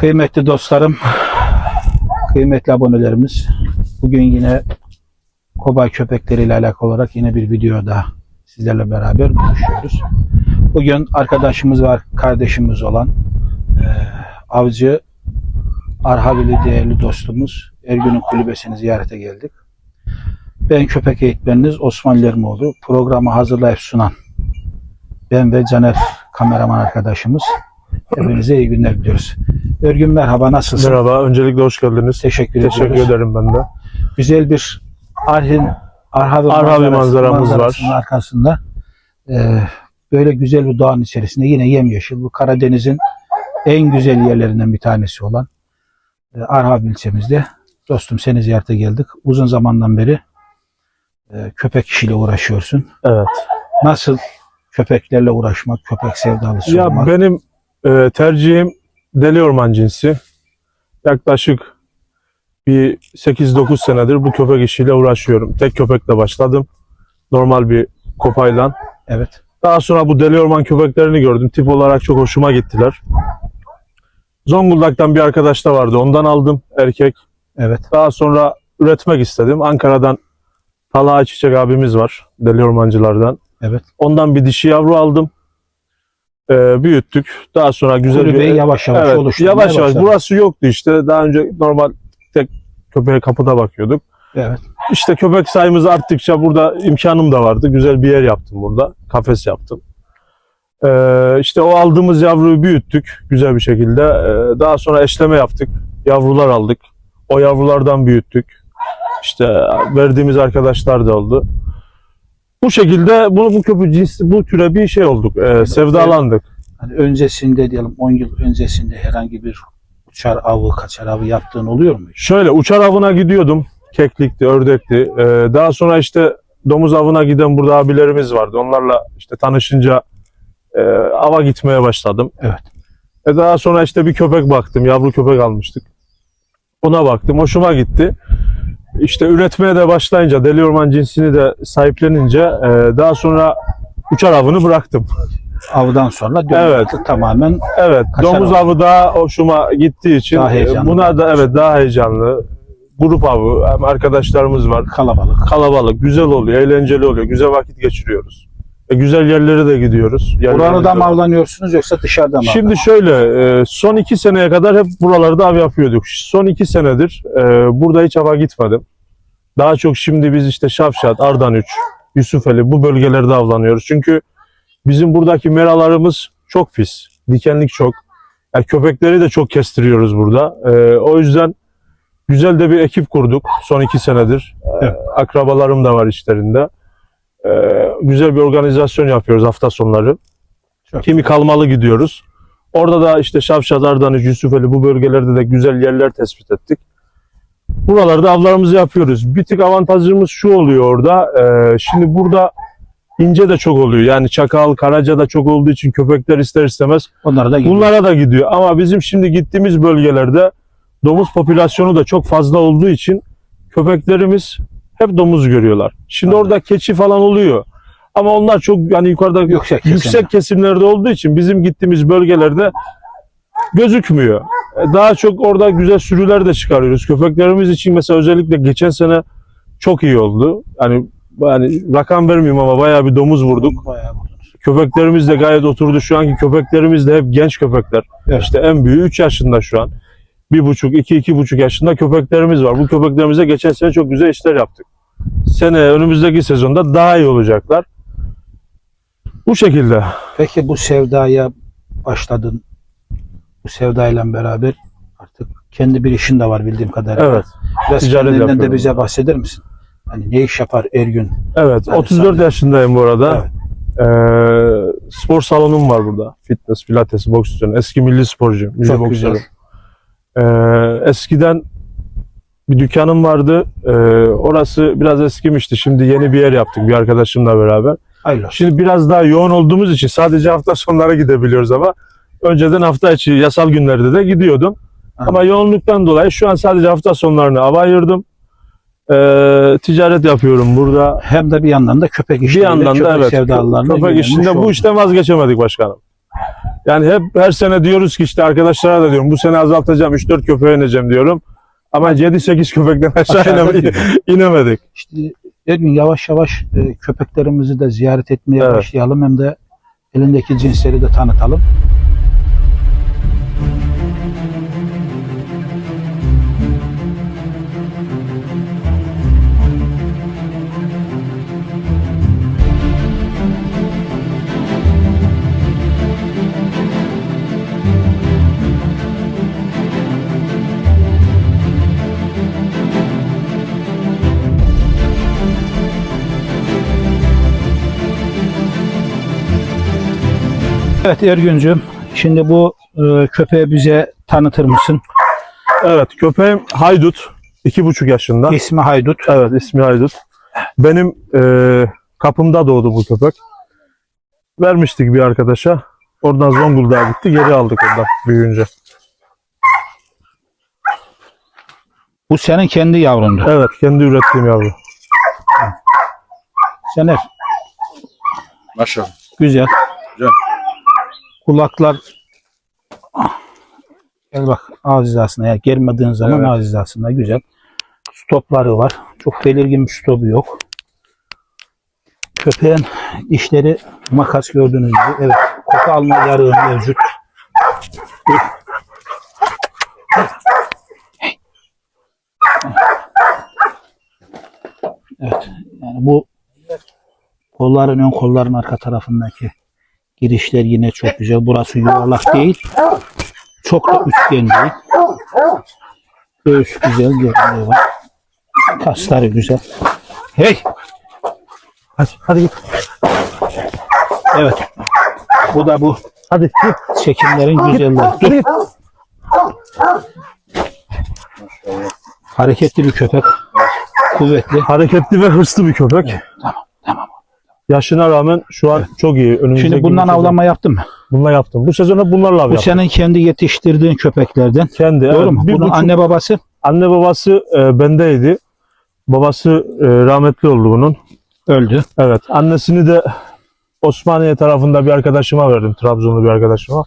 Kıymetli dostlarım, kıymetli abonelerimiz, bugün yine kobay köpekleriyle alakalı olarak yine bir video daha sizlerle beraber buluşuyoruz. Bugün arkadaşımız ve kardeşimiz olan e, avcı Arhavili değerli dostumuz Ergün'ün kulübesini ziyarete geldik. Ben köpek eğitmeniniz Osman Lermoğlu. Programı hazırlayıp sunan ben ve Caner kameraman arkadaşımız. Hepinize iyi günler diliyoruz. Örgün merhaba nasılsın? Merhaba, öncelikle hoş geldiniz. Teşekkür, Teşekkür ediyoruz. ederim ben de. Güzel bir Arhin Arhavi, Arhavi manzaramız var. arkasında e, böyle güzel bir doğanın içerisinde yine yemyeşil bu Karadeniz'in en güzel yerlerinden bir tanesi olan e, Arhavi ilçemizde. Dostum seni ziyarete geldik. Uzun zamandan beri e, köpek işiyle uğraşıyorsun. Evet. Nasıl köpeklerle uğraşmak, köpek sevdalısı Ya olmak? benim e, tercihim deli orman cinsi. Yaklaşık bir 8-9 senedir bu köpek işiyle uğraşıyorum. Tek köpekle başladım. Normal bir kopayla. Evet. Daha sonra bu deli orman köpeklerini gördüm. Tip olarak çok hoşuma gittiler. Zonguldak'tan bir arkadaş da vardı. Ondan aldım erkek. Evet. Daha sonra üretmek istedim. Ankara'dan Talha Çiçek abimiz var. Deli ormancılardan. Evet. Ondan bir dişi yavru aldım. Ee, büyüttük. Daha sonra güzel Kulübeyi bir... yavaş yavaş evet, oluşturmaya yavaş yavaş. Burası yoktu işte. Daha önce normal tek köpeğe kapıda bakıyorduk. Evet. İşte köpek sayımız arttıkça burada imkanım da vardı. Güzel bir yer yaptım burada. Kafes yaptım. Ee, işte o aldığımız yavruyu büyüttük güzel bir şekilde. Ee, daha sonra eşleme yaptık. Yavrular aldık. O yavrulardan büyüttük. İşte verdiğimiz arkadaşlar da oldu. Bu şekilde bunu bu köpek cinsi bu türe bir şey olduk. Ee, sevdalandık. Hani öncesinde diyelim 10 yıl öncesinde herhangi bir uçar avı, kaçar avı yaptığın oluyor mu? Şöyle uçar avına gidiyordum. Keklikti, ördekti. Ee, daha sonra işte domuz avına giden burada abilerimiz vardı. Onlarla işte tanışınca e, ava gitmeye başladım. Evet. E daha sonra işte bir köpek baktım. Yavru köpek almıştık. Ona baktım. Hoşuma gitti. İşte üretmeye de başlayınca deli orman cinsini de sahiplenince e, daha sonra uçar avını bıraktım. Avdan sonra Evet. dönüştü tamamen Evet, domuz avı. avı daha hoşuma gittiği için Daha e, heyecanlı. buna da evet daha heyecanlı. Grup avı, hem arkadaşlarımız var. kalabalık. Kalabalık, güzel oluyor, eğlenceli oluyor. Güzel vakit geçiriyoruz. E, güzel yerlere de gidiyoruz. Yerlerimiz Buralarda de mı avlanıyorsunuz yoksa dışarıda mı? Şimdi şöyle, e, son iki seneye kadar hep buralarda av yapıyorduk. Son iki senedir e, burada hiç ava gitmedim. Daha çok şimdi biz işte Şafşat, Ardan 3, Yusufeli bu bölgelerde avlanıyoruz. Çünkü bizim buradaki meralarımız çok pis. Dikenlik çok. Yani köpekleri de çok kestiriyoruz burada. E, o yüzden güzel de bir ekip kurduk son iki senedir. E, Evet. akrabalarım da var işlerinde. E, güzel bir organizasyon yapıyoruz hafta sonları. Çok Kimi kalmalı gidiyoruz. Orada da işte Şavşat, Ardanış, Yusufeli bu bölgelerde de güzel yerler tespit ettik. Buralarda avlarımızı yapıyoruz. Bir tık avantajımız şu oluyor orada. e, şimdi burada ince de çok oluyor. Yani çakal, karaca da çok olduğu için köpekler ister istemez Onlara da gidiyor. bunlara da gidiyor. Ama bizim şimdi gittiğimiz bölgelerde domuz popülasyonu da çok fazla olduğu için köpeklerimiz hep domuz görüyorlar. Şimdi Anladım. orada keçi falan oluyor. Ama onlar çok yani yukarıda Yüksek yüksek kesimlerde olduğu için bizim gittiğimiz bölgelerde gözükmüyor. E, Daha çok orada güzel sürüler de çıkarıyoruz. Köpeklerimiz için mesela özellikle geçen sene çok iyi oldu. Yani yani rakam vermeyeyim ama bayağı bir domuz vurduk. Bayağı. Köpeklerimiz de gayet oturdu. Şu anki köpeklerimiz de hep genç köpekler. Evet. İşte en büyüğü 3 yaşında şu an. Bir buçuk, iki, iki buçuk yaşında köpeklerimiz var. Bu köpeklerimize geçen sene çok güzel işler yaptık. Sene önümüzdeki sezonda daha iyi olacaklar. Bu şekilde. Peki bu sevdaya başladın. Bu sevdayla beraber artık kendi bir işin de var bildiğim kadarıyla. Evet. Biraz ticaret kendinden de bize bahseder misin? Hani ne iş yapar Ergün? Evet. Yani 34 sen- yaşındayım bu arada. Evet. Ee, spor salonum var burada. Fitness, pilates, boks için. Eski milli sporcuyum. Milli Çok güzel. Ee, eskiden bir dükkanım vardı. Ee, orası biraz eskimişti. Şimdi yeni bir yer yaptık bir arkadaşımla beraber. Hayırlı olsun. Şimdi biraz daha yoğun olduğumuz için sadece hafta sonları gidebiliyoruz ama önceden hafta içi yasal günlerde de gidiyordum. Anladım. Ama yoğunluktan dolayı şu an sadece hafta sonlarını ava ayırdım. Ee, ticaret yapıyorum burada. Hem de bir yandan da köpek Bir işleriyle yandan köpek da evet sevdalılarına köpek işinde bu işten vazgeçemedik başkanım. Yani hep her sene diyoruz ki işte arkadaşlara da diyorum bu sene azaltacağım 3-4 köpeğe ineceğim diyorum. Ama 7-8 köpekten aşağı Aşağıda ineme- inemedik. İşte her gün yavaş yavaş e, köpeklerimizi de ziyaret etmeye Evet. başlayalım hem de elindeki cinsleri de tanıtalım. Evet Ergüncüm, şimdi bu e, köpeği bize tanıtır mısın? Evet köpeğim Haydut. 2,5 yaşında. İsmi Haydut. Evet ismi Haydut. Benim eee, kapımda doğdu bu köpek. Vermiştik bir arkadaşa. Oradan Zonguldak'a gitti. Geri aldık oradan büyüyünce. Bu senin kendi yavrundu. Evet kendi ürettiğim yavru. Sener, Maşallah. güzel. Güzel. Kulaklar Gel bak ağız hizasına ya gelmediğin zaman Evet. ağız hizasında güzel. Stopları var. Çok belirgin bir stopu yok. Köpeğin dişleri makas gördüğünüz gibi. Evet. Koku alma yarığı mevcut. Evet. Yani bu kolların ön kolların arka tarafındaki girişler yine çok güzel. Burası yuvarlak değil. Çok da üçgen değil. Göğüs güzel görünüyor. Kasları güzel. Hey! Hadi, hadi git. Evet. Bu da bu Hadi git. çekimlerin güzelliği. Dur. git. Hareketli bir köpek. Kuvvetli. Hareketli ve hırslı bir köpek. Tamam. Yaşına rağmen şu an çok iyi. Önümüzdeki Şimdi bundan sezon- avlama yaptın mı? Bununla yaptım. Bu sezon hep bunlarla Bu yaptım. senin kendi yetiştirdiğin köpeklerden. Kendi. Doğru evet. mu? Bir Bunun buçuk- anne babası anne babası e, bendeydi. Babası e, rahmetli oldu bunun. öldü. Evet. Annesini de Osmaniye tarafında bir arkadaşıma verdim. Trabzonlu bir arkadaşıma.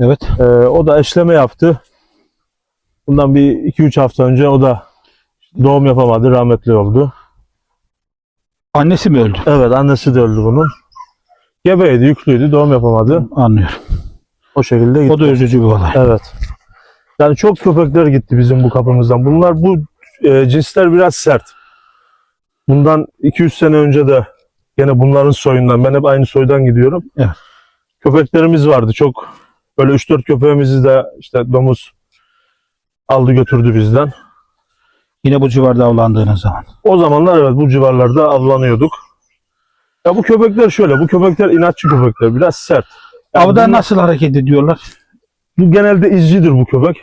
Evet. Ee, o da eşleme yaptı. Bundan bir 2-3 hafta önce o da doğum yapamadı. Rahmetli oldu. Annesi mi öldü? Evet annesi de öldü bunun. Gebeydi, yüklüydü. Doğum yapamadı. Anlıyorum. O şekilde gitti. O da üzücü bir olay. Evet. Yani çok köpekler gitti bizim bu kapımızdan. Bunlar bu e, cinsler biraz sert. Bundan 2-3 sene önce de gene bunların soyundan. Ben hep aynı soydan gidiyorum. Evet. Köpeklerimiz vardı. Çok böyle 3-4 köpeğimizi de işte domuz aldı götürdü bizden. Yine bu civarda avlandığınız zaman. O zamanlar evet bu civarlarda avlanıyorduk. Ya bu köpekler şöyle. Bu köpekler inatçı köpekler. Biraz sert. Yani Avda bunlar- nasıl hareket ediyorlar? Bu genelde izcidir bu köpek.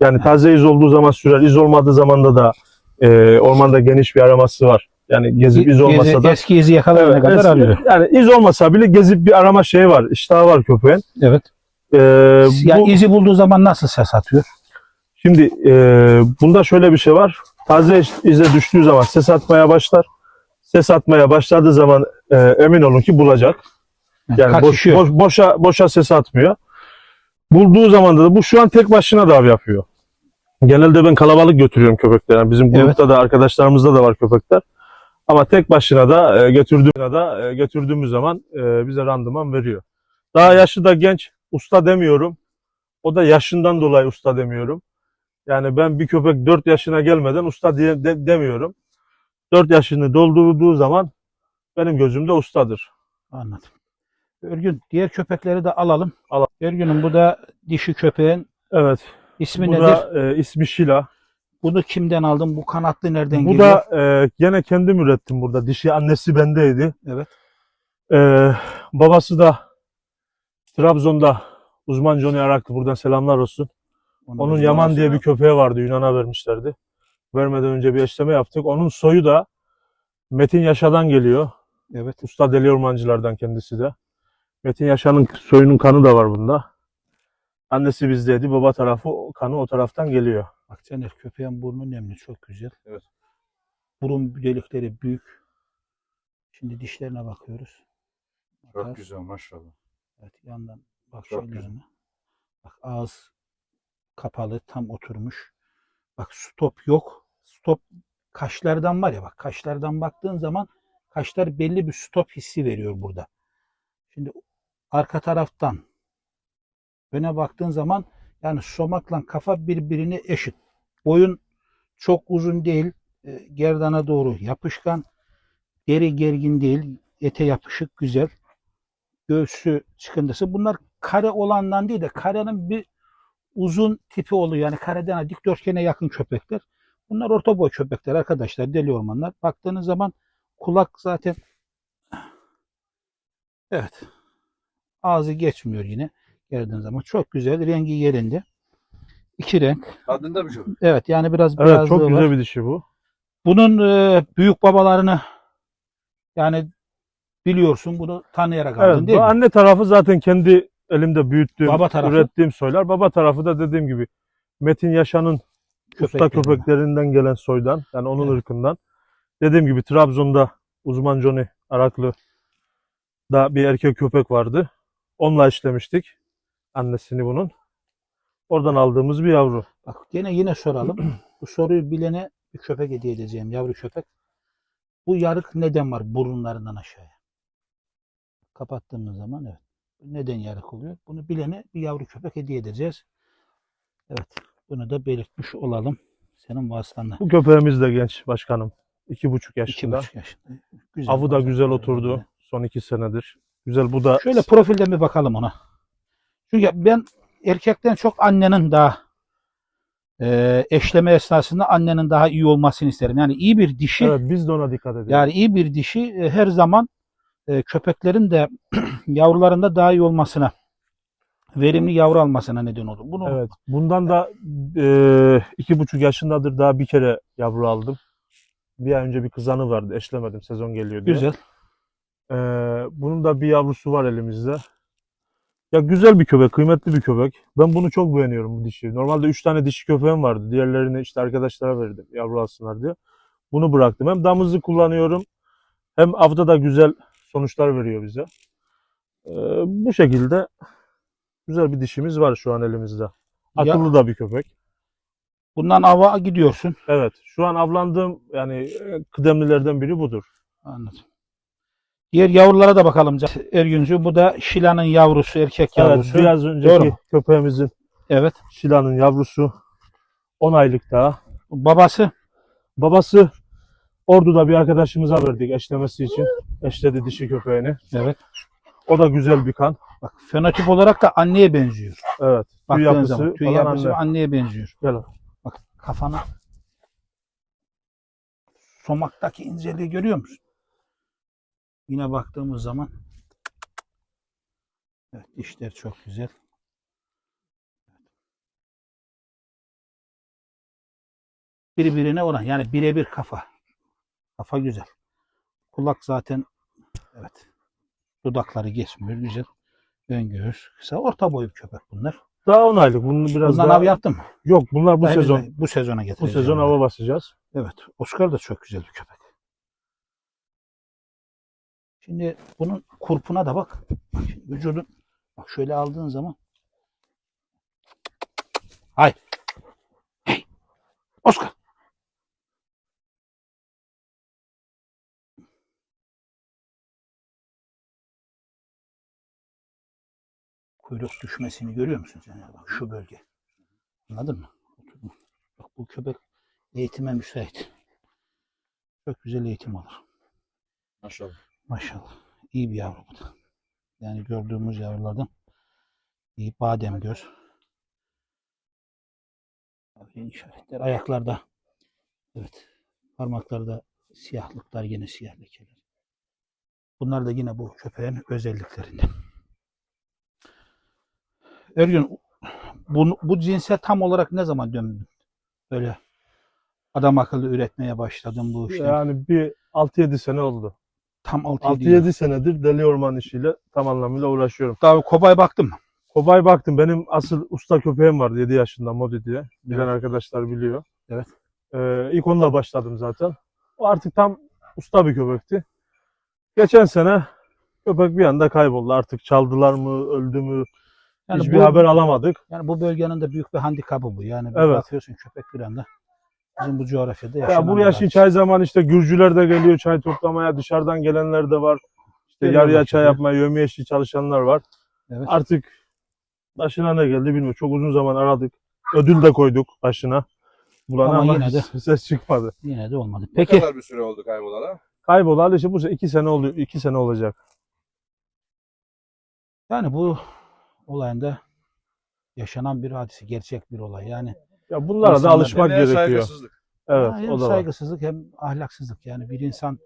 Yani taze iz olduğu zaman sürer. iz olmadığı zaman da da e, ormanda geniş bir araması var. Yani gezip iz olmasa Gezi- da Eski izi yakalayana Evet, kadar eski- arıyor. Yani iz olmasa bile gezip bir arama şeyi var. İştahı var köpeğin. Evet. E, Yani bu, izi bulduğu zaman nasıl ses atıyor? şimdi e, bunda şöyle bir şey var. İz- ize düştüğü zaman ses atmaya başlar. Ses atmaya başladığı zaman e, emin olun ki bulacak. Yani boş, Kaçışıyor. boş- boşa boşa ses atmıyor. Bulduğu zaman da bu şu an tek başına da av yapıyor. Genelde ben kalabalık götürüyorum köpekleri. Yani bizim Evet. grupta da arkadaşlarımızda da var köpekler. Ama tek başına da e, götürdüğümüzde da e, götürdüğümüz zaman e, bize randıman veriyor. Daha yaşı da genç, usta demiyorum. O da yaşından dolayı usta demiyorum. Yani ben bir köpek 4 yaşına gelmeden usta diye de- demiyorum. 4 yaşını doldurduğu zaman benim gözümde ustadır. Anladım. Örgün diğer köpekleri de alalım. Alalım. Örgün'ün bu da dişi köpeğin Evet. ismi Bu nedir? da e, ismi Şila. Bunu kimden aldın? Bu kanatlı nereden Bu geliyor? da e, gene kendim ürettim burada. Dişi annesi bendeydi. Evet. E, babası da Trabzon'da uzman Johnny Arak'tı. Buradan selamlar olsun. Onu Onun Yaman diye bir köpeği vardı. Yunan'a vermişlerdi. Vermeden önce bir eşleme yaptık. Onun soyu da Metin Yaşar'dan geliyor. Evet. Usta deli ormancılardan kendisi de. Metin Yaşar'ın soyunun kanı da var bunda. Annesi bizdeydi. Baba tarafı kanı o taraftan geliyor. Bak Caner köpeğin burnu nemli. Çok güzel. Evet. Burun delikleri büyük. Şimdi dişlerine bakıyoruz. Çok Makas. güzel maşallah. Evet yandan Bak Çok şeylerine. Bak ağız kapalı tam oturmuş. Bak stop yok. Stop kaşlardan var ya bak kaşlardan baktığın zaman kaşlar belli bir stop hissi veriyor burada. Şimdi arka taraftan öne baktığın zaman yani somakla kafa birbirine eşit. Boyun çok uzun değil. e, Gerdana doğru yapışkan. Deri gergin değil. Ete yapışık güzel. Göğsü çıkıntısı. Bunlar kare olandan değil de karenin bir uzun tipi oluyor. Yani kareden dikdörtgene yakın köpekler. Bunlar orta boy köpekler arkadaşlar. Deli ormanlar. Baktığınız zaman kulak zaten evet ağzı geçmiyor yine geldiğin zaman. Çok güzel. Rengi yerinde. İki renk. Adında bir köpek. Evet yani biraz Evet beyazlığı çok var. güzel bir dişi bu. Bunun e, büyük babalarını yani biliyorsun bunu tanıyarak aldın Evet, değil bu mi? anne tarafı zaten kendi elimde büyüttüğüm, Baba tarafı? ürettiğim soylar. Baba tarafı da dediğim gibi Metin Yaşar'ın usta Köpeklerinden. gelen soydan. Yani onun Evet. ırkından. Dediğim gibi Trabzon'da uzman Johnny Araklı da bir erkek köpek vardı. Onunla işlemiştik. Annesini bunun. Oradan aldığımız bir yavru. Bak gene yine soralım. Bu soruyu bilene bir köpek hediye edeceğim. Yavru köpek. Bu yarık neden var burunlarından aşağıya? Kapattığımız zaman evet. Neden yarık oluyor? Bunu bilene bir yavru köpek hediye edeceğiz. Evet. Bunu da belirtmiş olalım. Senin vasıtanla. Bu köpeğimiz de genç başkanım. İki buçuk İki yaşında. buçuk yaşında. Güzel. Avı da güzel oturdu. Son iki senedir. Güzel bu da Şöyle profilden bir bakalım ona. Çünkü ben erkekten çok annenin daha e, eşleme esnasında annenin daha iyi olmasını isterim. Yani iyi bir dişi evet, biz de ona dikkat ediyoruz. yani iyi bir dişi e, her zaman e, köpeklerin de yavrularında daha iyi olmasına verimli yavru almasına neden olur. Bunu Evet. Bundan da e, iki buçuk yaşındadır daha bir kere yavru aldım. Bir ay önce bir kızanı vardı. Eşlemedim sezon geliyor diye. güzel. E, bunun da bir yavrusu var elimizde. Ya güzel bir köpek, kıymetli bir köpek. Ben bunu çok beğeniyorum bu dişi. Normalde üç tane dişi köpeğim vardı. Diğerlerini işte arkadaşlara verdim yavru alsınlar diye. Bunu bıraktım. Hem damızlı kullanıyorum hem avda da güzel sonuçlar veriyor bize. E, bu şekilde güzel bir dişimiz var şu an elimizde. Akıllı da bir köpek. Bundan ava gidiyorsun. Evet. Şu an avlandığım yani e, kıdemlilerden biri budur. Anladım. Diğer yavrulara da bakalım. Ergüncü bu da Şila'nın yavrusu, erkek yavrusu. Evet. Biraz Doğru önceki mu? köpeğimizin Evet. Şila'nın yavrusu 10 aylık daha. Babası Babası Ordu'da bir arkadaşımıza verdik eşlemesi için. Eşledi dişi köpeğini. evet. O da güzel bir kan. Bak fenotip olarak da anneye benziyor. Evet. Tüy Baktığın yapısı zaman tüy falan yapısı anne. anneye benziyor. Gel abi. Bak kafana somaktaki inceliği görüyor musun? Yine baktığımız zaman evet dişler çok güzel. Birbirine oran yani birebir kafa. Kafa güzel. Kulak zaten evet. Dudakları geçmiyor güzel. Ön göğüs kısa orta boy bir köpek bunlar. Daha 10 aylık. Bunu biraz Bundan daha... av yaptın mı? Yok bunlar bu Henüz sezon. de- bu sezona Bu getireceğim. sezon hava basacağız. Evet. Oscar da çok güzel bir köpek. Şimdi bunun kurpuna da bak. Bak şimdi vücudun bak şöyle aldığın zaman Hay. Hey. Oscar. Kuyruk düşmesini görüyor musun sen? ya? Bak şu bölge. Anladın mı? Bak bu köpek eğitime müsait. Çok güzel eğitim alır. Maşallah. Maşallah. İyi bir yavru bu da. Yani gördüğümüz yavrulardan iyi badem göz. İşaretler. Ayaklarda evet. Parmaklarda siyahlıklar yine siyah lekeler. Bunlar da yine bu köpeğin özelliklerinden. Ergün bu, bu cinse tam olarak ne zaman döndün? Böyle adam akıllı üretmeye başladın bu işleri. Yani bir 6-7 sene oldu. Tam 6-7 6-7 senedir deli orman işiyle tam anlamıyla uğraşıyorum. Daha kobay baktım? Kobay baktım. Benim asıl usta köpeğim vardı 7 yaşında Modi diye. Bilen Evet. arkadaşlar biliyor. Evet. Ee, ilk onunla başladım zaten. O artık tam usta bir köpekti. Geçen sene köpek bir anda kayboldu. Artık çaldılar mı, öldü mü Yani Hiçbir bu, haber alamadık. yani bu bölgenin de büyük bir handikapı bu. Yani Evet. bakıyorsun köpek bir anda bizim bu coğrafyada yaşanan Ya buraya şimdi çay zaman işte Gürcüler de geliyor çay toplamaya, dışarıdan gelenler de var. İşte Geliyorlar yarıya çay yapmaya, yövmeye işi çalışanlar var. Evet. Artık başına ne geldi bilmiyorum. Çok uzun zaman aradık. Ödül de koyduk başına. Bulana Ama ama, yine de- ses çıkmadı. Yine de olmadı. Ne Peki kadar bir süre oldu kaybolalı? Kaybolalı işte bu sene iki sene oluyor. iki sene olacak. yani bu olayında yaşanan bir hadise, gerçek bir olay. Yani Ya bunlara da alışmak Emeğe gerekiyor. saygısızlık. Evet, hem o da var. saygısızlık hem ahlaksızlık. Yani bir insan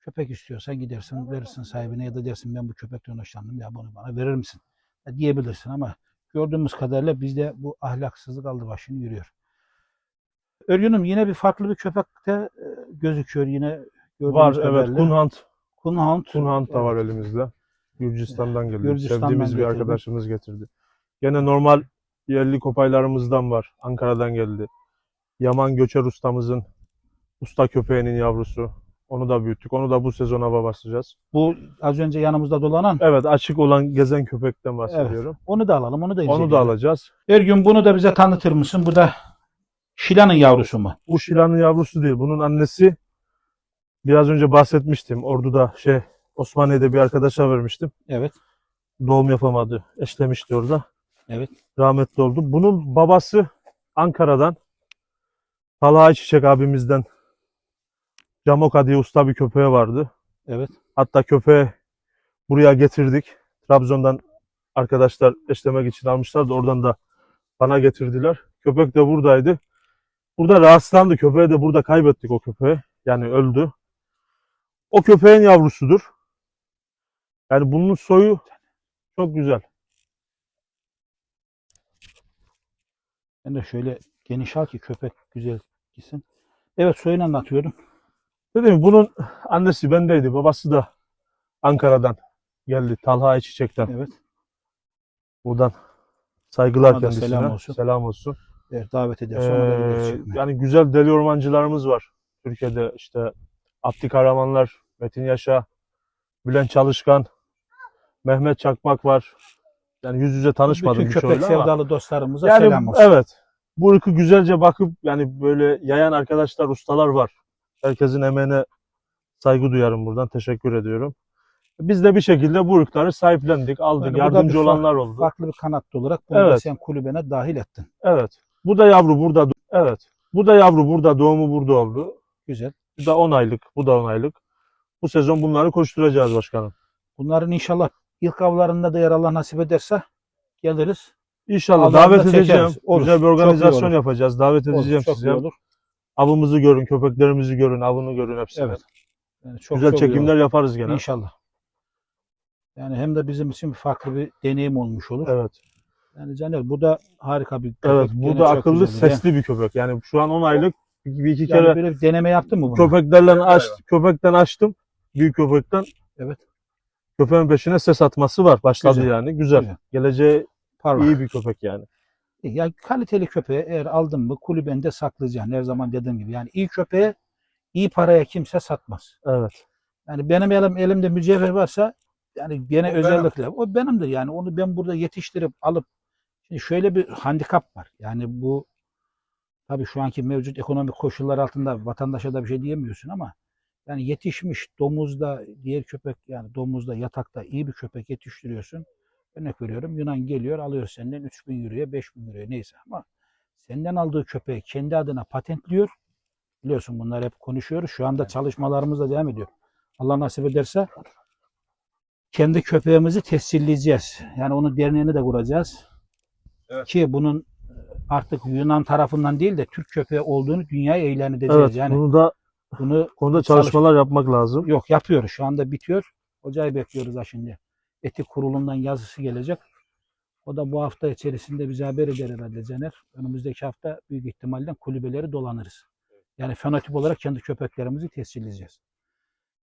köpek istiyorsan gidersin verirsin sahibine ya da dersin ben bu köpekten hoşlandım ya bunu bana verir misin? Ya diyebilirsin ama gördüğümüz kadarıyla bizde bu ahlaksızlık aldı başını yürüyor. Örgünüm yine bir farklı bir köpekte e, gözüküyor yine gördüğümüz Var kadarıyla. evet. Kunhant. Kunhound. Kunhant da var elimizde. Gürcistan'dan geliyor. Gürcistan'dan Sevdiğimiz bir getirdi. arkadaşımız getirdi. Gene normal yerli kopaylarımızdan var. Ankara'dan geldi. Yaman Göçer ustamızın usta köpeğinin yavrusu. Onu da büyüttük. Onu da bu sezon hava basacağız. Bu az önce yanımızda dolanan Evet açık olan gezen köpekten bahsediyorum. onu da alalım onu da inceleyelim. Onu da alacağız. Ergün bunu da bize tanıtır mısın? Bu da Şilan'ın yavrusu mu? Bu Şilan'ın yavrusu değil. Bunun annesi biraz önce bahsetmiştim. Ordu'da şey Osmaniye'de bir arkadaşa vermiştim. Evet. Doğum yapamadı. Eşlemişti orada. Evet. Rahmetli oldu. Bunun babası Ankara'dan Talha Çiçek abimizden Camoka diye usta bir köpeği vardı. Evet. Hatta köpeği buraya getirdik. Trabzon'dan arkadaşlar eşlemek için almışlar da oradan da bana getirdiler. Köpek de buradaydı. Burada rahatsızlandı. Köpeği de burada kaybettik o köpeği. Yani öldü. O köpeğin yavrusudur. Yani bunun soyu çok güzel. Ben de şöyle geniş al ki köpek güzel gitsin. Evet soyunu anlatıyorum. Dedim bunun annesi bendeydi. Babası da Ankara'dan geldi. Talha Çiçek'ten. Evet. Buradan saygılar Ona kendisine. selam olsun. Selam olsun. Eğer davet gideriz Ee, yani güzel deli ormancılarımız var. Türkiye'de işte Abdi Karamanlar, Metin Yaşa, Bülent Çalışkan, Mehmet Çakmak var. Yani yüz yüze tanışmadım Bütün köpek birçoğuyla ama. sevdalı dostlarımıza Yani selam olsun. evet. Bu ırkı güzelce bakıp yani böyle yayan arkadaşlar, ustalar var. Herkesin emeğine saygı duyarım buradan. Teşekkür ediyorum. Biz de bir şekilde bu ırkları sahiplendik, aldık. Yani da yardımcı olanlar oldu. Farklı bir kanatlı olarak bunu da Evet. sen kulübene dahil ettin. Evet. Bu da yavru burada. Evet. Bu da yavru burada. Doğumu burada oldu. Güzel. Bu da 10 aylık. Bu da 10 aylık. Bu sezon bunları koşturacağız başkanım. Bunların inşallah ilk avlarında da yer Allah nasip ederse geliriz. İnşallah Allah'ım davet da edeceğim. Olur. Güzel bir organizasyon olur. yapacağız. Davet Olur, edeceğim çok size. olur. Avımızı görün, köpeklerimizi görün, avını görün hepsini. Evet. Yani çok, Güzel çok çekimler olur. yaparız gene. İnşallah. Yani hem de bizim için farklı bir deneyim olmuş olur. Evet. Yani Caner bu da harika bir köpek. Evet. Bu da akıllı, güzel sesli bir köpek. Yani şu an 10 aylık. Bir iki Yani kere böyle bir deneme yaptın mı bunu? köpeklerle Evet, aç, köpekten açtım. Büyük köpekten. Evet. Köpeğin peşine ses atması var. Başladı Güzel. yani. Güzel. Güzel. Geleceği Parlak. iyi bir köpek yani. Ya kaliteli köpeği eğer aldın mı kulübende saklayacaksın. Her zaman dediğim gibi. Yani iyi köpeğe iyi paraya kimse satmaz. Evet. Yani benim elim, elimde mücevher varsa yani gene O benim. özellikle o benimdir yani onu ben burada yetiştirip alıp şimdi şöyle bir handikap var. Yani bu tabii şu anki mevcut ekonomik koşullar altında vatandaşa da bir şey diyemiyorsun ama yani yetişmiş domuzda diğer köpek yani domuzda yatakta iyi bir köpek yetiştiriyorsun. Örnek veriyorum Yunan geliyor alıyor senden 3000 euroya 5000 euroya neyse ama senden aldığı köpeği kendi adına patentliyor. Biliyorsun bunlar hep konuşuyoruz. Şu anda çalışmalarımız da devam ediyor. Allah nasip ederse kendi köpeğimizi tescilleyeceğiz. Yani onun derneğini de kuracağız. Evet. Ki bunun e, artık Yunan tarafından değil de Türk köpeği olduğunu dünyaya ilan edeceğiz. Evet. yani Bunu da bunu konuda çalışmalar yapmak lazım. yok yapıyoruz. Şu anda bitiyor. Hocayı bekliyoruz ha şimdi. Etik kurulundan yazısı gelecek. O da bu hafta içerisinde bize haber eder herhalde Caner. Önümüzdeki hafta büyük ihtimalle kulübeleri dolanırız. Yani fenotip olarak kendi köpeklerimizi tescilleyeceğiz.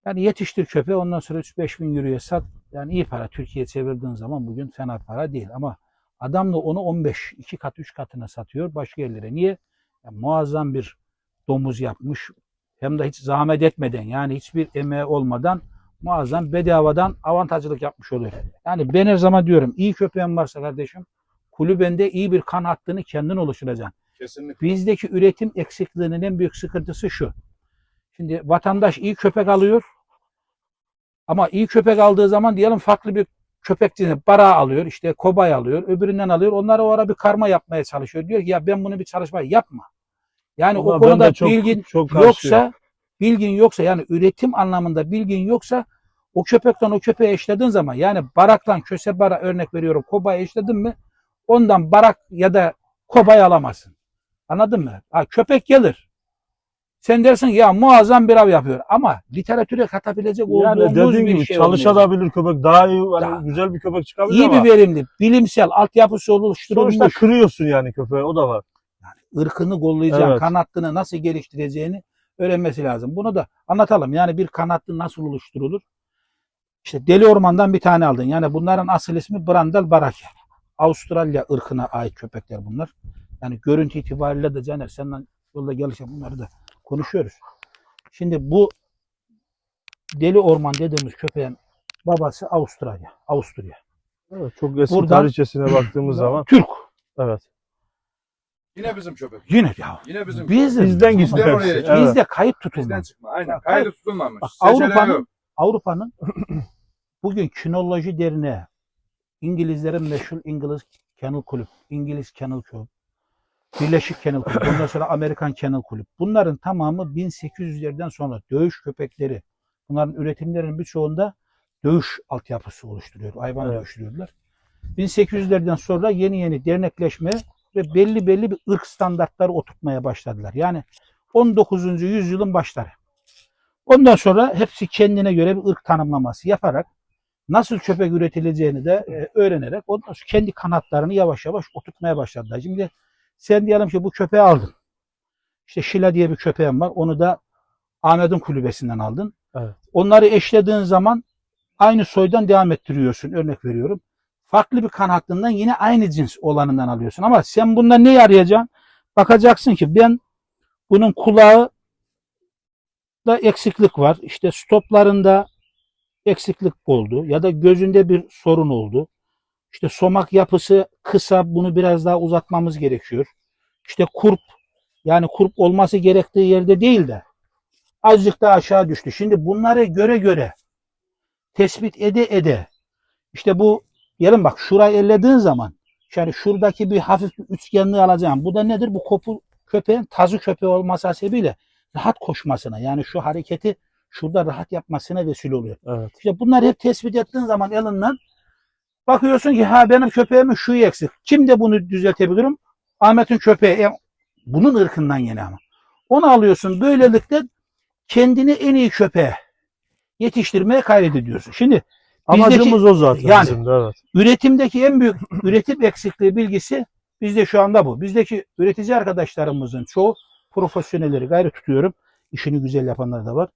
Yani yetiştir köpeği ondan sonra 3-5 bin euroya sat. Yani iyi para. Türkiye'ye çevirdiğin zaman bugün fena para değil. Ama adam da onu 15, 2 kat 3 katına satıyor başka yerlere. Niye? Ya muazzam bir domuz yapmış. Hem de hiç zahmet etmeden yani hiçbir emeği olmadan muazzam bedavadan avantajcılık yapmış oluyor. Yani ben her zaman diyorum iyi köpeğin varsa kardeşim kulübende iyi bir kan hattını kendin oluşturacaksın. Kesinlikle. Bizdeki üretim eksikliğinin en büyük sıkıntısı şu. Şimdi vatandaş iyi köpek alıyor ama iyi köpek aldığı zaman diyelim farklı bir köpek cinsi bara alıyor, işte kobay alıyor, öbüründen alıyor. Onlara o ara bir karma yapmaya çalışıyor. Diyor ki ya ben bunu bir çalışma yapma. Yani Ama o konuda çok- bilgin çok karşıyım. yoksa bilgin yoksa yani üretim anlamında bilgin yoksa o köpekten o köpeğe eşlediğin zaman yani baraktan köse bara örnek veriyorum kobay eşledin mi ondan barak ya da kobay alamazsın. Anladın mı? Ha, köpek gelir. Sen dersin ya muazzam bir av yapıyor ama literatüre katabilecek Yani olduğumuz dediğin bir gibi şey çalışabilir köpek daha iyi hani Daha- güzel bir köpek çıkabilir İyi ama bir verimli, bilimsel altyapısı oluşturulmuş, sonuçta kırıyorsun yani köpeği o da var. Irkını kollayacağın, Evet. kanattını nasıl geliştireceğini öğrenmesi lazım. Bunu da anlatalım. Yani bir kanatlı nasıl oluşturulur? İşte deli ormandan bir tane aldın. Yani bunların asıl ismi Brandel Barake. Avustralya ırkına ait köpekler bunlar. Yani görüntü itibariyle de Caner senden yolda gelişen bunları da konuşuyoruz. Şimdi bu deli orman dediğimiz köpeğin babası Avustralya. Avusturya. Evet, çok eski Buradan- tarihçesine baktığımız zaman Türk. evet. Yine bizim köpek. Yine ya. Yine bizim Bizim. Bizden gitsin Bizden oraya- Evet. Bizde kayıt tutulmaz. Bizden çıkma. Aynen. Bak, Kaydı tutulmamış. Bak, Avrupa'nın. Avrupa'nın bugün kinoloji derneği İngilizlerin meşhur İngiliz Kennel Kulüp, İngiliz Kennel Club, Birleşik Kennel Kulüp, ondan sonra Amerikan Kennel Kulüp. Bunların tamamı 1800'lerden sonra dövüş köpekleri, bunların üretimlerinin birçoğunda dövüş altyapısı oluşturuyor. Hayvan Evet. dövüştürüyorlar. 1800'lerden sonra yeni yeni dernekleşme ve belli belli bir ırk standartları oturtmaya başladılar. Yani 19. yüzyılın başları. Ondan sonra hepsi kendine göre bir ırk tanımlaması yaparak nasıl köpek üretileceğini de e, öğrenerek ondan sonra kendi kanatlarını yavaş yavaş oturtmaya başladılar. Şimdi sen diyelim ki bu köpeği aldın. İşte Şila diye bir köpeğim var. Onu da Ahmet'in kulübesinden aldın. Evet. Onları eşlediğin zaman aynı soydan devam ettiriyorsun. Örnek veriyorum. Farklı bir kan hattından yine aynı cins olanından alıyorsun. Ama sen bunda ne arayacaksın? Bakacaksın ki ben bunun kulağı da eksiklik var. İşte stoplarında eksiklik oldu ya da gözünde bir sorun oldu. İşte somak yapısı kısa bunu biraz daha uzatmamız gerekiyor. İşte kurp yani kurp olması gerektiği yerde değil de azıcık daha aşağı düştü. Şimdi bunları göre göre tespit ede ede işte bu diyelim bak şurayı ellediğin zaman yani şuradaki bir hafif bir üçgenliği alacağım. Bu da nedir? Bu kopu köpeğin tazı köpeği olması hasebiyle rahat koşmasına yani şu hareketi şurada rahat yapmasına vesile oluyor. Evet. İşte bunları hep tespit ettiğin zaman elinden bakıyorsun ki ha benim köpeğimin şu eksik. Kim de bunu düzeltebilirim? Ahmet'in köpeği e, bunun ırkından yine ama. Onu alıyorsun. Böylelikle kendini en iyi köpeğe yetiştirmeye gayret ediyorsun. Şimdi Bizdeki- Amacımız o zaten yani- bizim de evet. üretimdeki en büyük üretim eksikliği bilgisi bizde şu anda bu. Bizdeki üretici arkadaşlarımızın çoğu profesyonelleri gayret tutuyorum. İşini güzel yapanlar da var.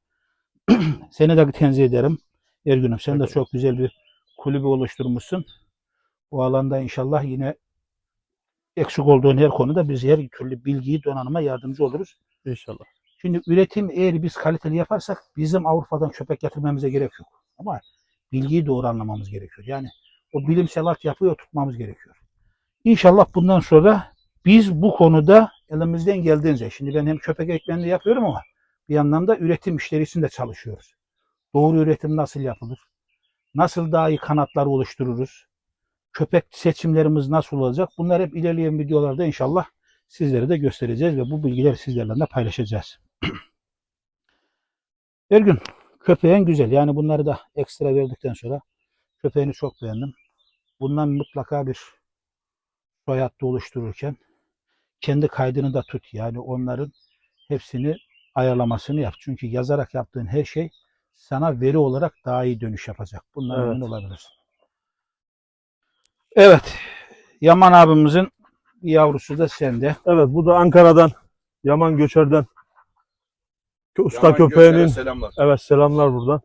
Seni de tenzih ederim. Ergün'üm sen de çok güzel bir kulübü oluşturmuşsun. Bu alanda inşallah yine eksik olduğun her konuda biz her türlü bilgiyi donanıma yardımcı oluruz. İnşallah. Şimdi üretim eğer biz kaliteli yaparsak bizim Avrupa'dan köpek getirmemize gerek yok. Ama bilgiyi doğru anlamamız gerekiyor. Yani o bilimsel altyapıyı oturtmamız gerekiyor. İnşallah bundan sonra biz bu konuda elimizden geldiğince, şimdi ben hem köpek ekmenliği yapıyorum ama bir yandan da üretim işlerisinde çalışıyoruz. Doğru üretim nasıl yapılır? Nasıl daha iyi kanatlar oluştururuz? Köpek seçimlerimiz nasıl olacak? Bunlar hep ilerleyen videolarda inşallah sizlere de göstereceğiz ve bu bilgileri sizlerle de paylaşacağız. Ergün, köpeğin güzel. Yani bunları da ekstra verdikten sonra köpeğini çok beğendim. Bundan mutlaka bir soyadda oluştururken kendi kaydını da tut. Yani onların hepsini ayarlamasını yap. Çünkü yazarak yaptığın her şey sana veri olarak daha iyi dönüş yapacak. Bundan Evet. emin olabilirsin. Evet. Yaman abimizin yavrusu da sende. Evet bu da Ankara'dan Yaman Göçer'den usta Yaman köpeğinin Selamlar. evet selamlar buradan.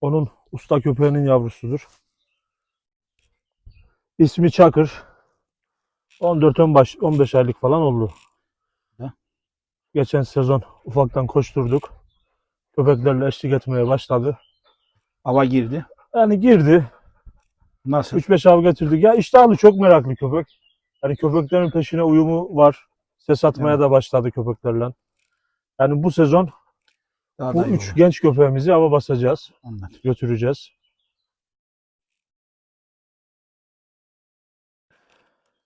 Onun usta köpeğinin yavrusudur. İsmi Çakır. 14 15 15 aylık falan oldu. Ne? Geçen sezon ufaktan koşturduk. Köpeklerle eşlik etmeye başladı. Ava girdi. Yani girdi. Nasıl? 3-5 av getirdik. Ya iştahlı çok meraklı köpek. Yani köpeklerin peşine uyumu var. Ses atmaya Evet. da başladı köpeklerle. Yani bu sezon Daha bu da üç olur. genç köpeğimizi ava basacağız. Anladım. Götüreceğiz.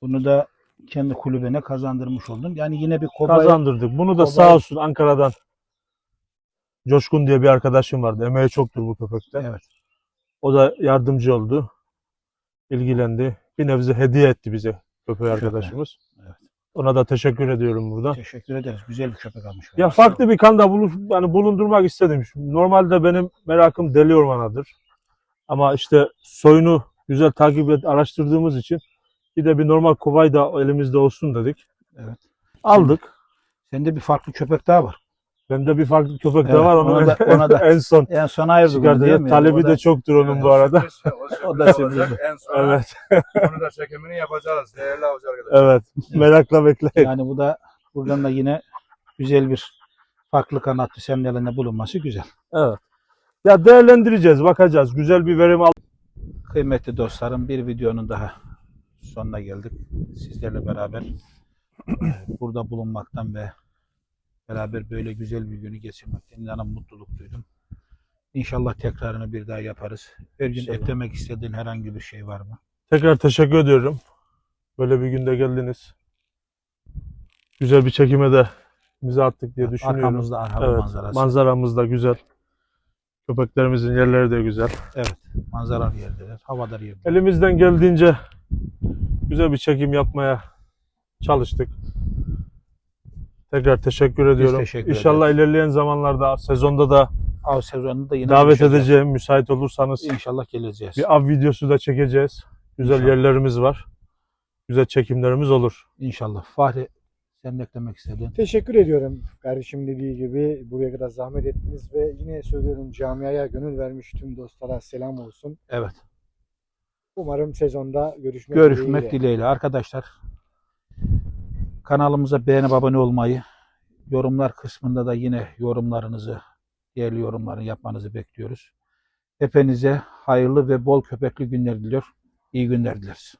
Bunu da kendi kulübene kazandırmış oldum. Yani yine bir kobaya Kazandırdık. Bunu da Kobay- sağ olsun Ankara'dan Coşkun diye bir arkadaşım vardı. Emeği çoktur bu köpekte. Evet. O da yardımcı oldu. İlgilendi. Bir nebze hediye etti bize Köpeği. arkadaşımız. Evet. Ona da teşekkür ediyorum burada. Teşekkür ederiz. Güzel bir köpek almış. Ya farklı bir kanda bulun, yani bulundurmak istedim. Normalde benim merakım deli ormanadır. Ama işte soyunu güzel takip et, araştırdığımız için bir de bir normal kovay da elimizde olsun dedik. Evet. Aldık. Sende bir farklı köpek daha var. Bende bir farklı köpek de Evet, var. Onu ona da- ona da- en son En son ayırdı bunu değil çıkartacağız. mi? Talebi O da- de çoktur onun bu arada. O da olacak. En son Evet. onu da çekimini yapacağız değerli avcı arkadaşlar. Evet. Merakla bekleyin. Yani bu da buradan da yine güzel bir farklı kanatlı senin elinde bulunması güzel. Evet. Ya değerlendireceğiz, bakacağız. Güzel bir verim al. Kıymetli dostlarım bir videonun daha sonuna geldik. Sizlerle beraber e, burada bulunmaktan ve beraber böyle güzel bir günü geçirmekten inanın mutluluk duydum. İnşallah tekrarını bir daha yaparız. Her gün İnşallah. eklemek istediğin herhangi bir şey var mı? Tekrar teşekkür ediyorum. Böyle bir günde geldiniz. Güzel bir çekime de bize attık diye düşünüyorum. Arkamızda Arhava Evet, manzarası. manzaramız da güzel. Köpeklerimizin yerleri de güzel. evet. Manzaralı yerdeler. Havadar yerdeler. Elimizden geldiğince güzel bir çekim yapmaya çalıştık. Tekrar teşekkür ediyorum. teşekkür İnşallah ederiz. ilerleyen zamanlarda sezonda da Av sezonunda yine davet edeceğim müsait olursanız. İnşallah geleceğiz. Bir av videosu da çekeceğiz. Güzel İnşallah. yerlerimiz var. Güzel çekimlerimiz olur. İnşallah. Fahri sen de eklemek istediğin. Teşekkür ediyorum kardeşim dediği gibi buraya kadar zahmet ettiniz ve yine söylüyorum camiaya gönül vermiş tüm dostlara selam olsun. Evet. Umarım sezonda görüşmek, Görüşmek dileğiyle. dileğiyle. Arkadaşlar kanalımıza beğenip abone olmayı, yorumlar kısmında da yine yorumlarınızı, değerli yorumları yapmanızı bekliyoruz. Hepinize hayırlı ve bol köpekli günler diliyor. İyi günler dileriz.